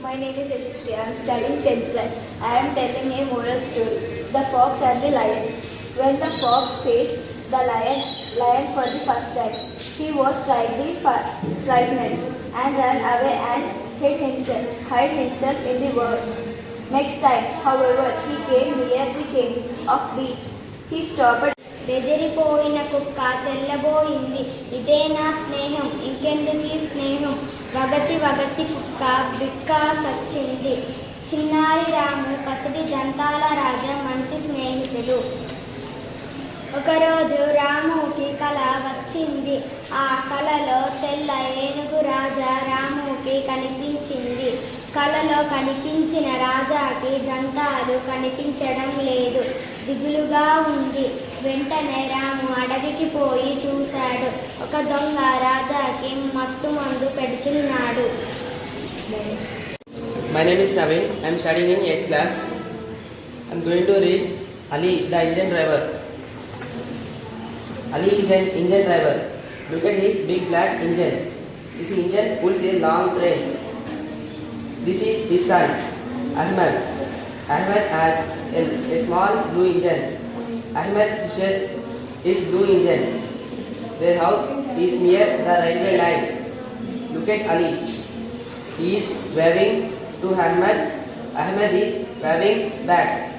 My name is Yashashree. I am studying 10th class. I am telling a moral story. The fox and the lion. When the fox says the lion, lion for the first time, he was slightly frightened and ran away and hid himself, hid himself in the woods. Next time, however, he came near the king of beasts. He stopped బెదిరిపోయిన కుక్క తెల్లబోయింది ఇదే నా స్నేహం ఇంకెందుకీ స్నేహం వగచి వగచి కుక్క బిక్క చచ్చింది చిన్నారి రాము పసిడి జంతాల రాజా మంచి స్నేహితులు ఒకరోజు రాముకి కళ వచ్చింది. ఆ కళలో తెల్ల ఏనుగు రాజా రాముకి కనిపించింది. కళలో కనిపించిన రాజాకి దంతాలు కనిపించడం లేదు. దిగులుగా ఉంది. వెంటనే రాము అడవికి పోయి చూ ఒక దొంగ రాజాకి మత్తు మందు పెడుతున్నాడు My name is Naveen. I am studying in 8th class. I am going to read Ali, the engine driver. Ali is an engine driver. Look at his big black engine. This engine pulls a long train. This is his son, Ahmed. Ahmed has a, a small blue engine. Ahmed pushes his blue engine. Their house is near the railway line. Look at Ali. He is waving to Ahmed. Ahmed is waving back.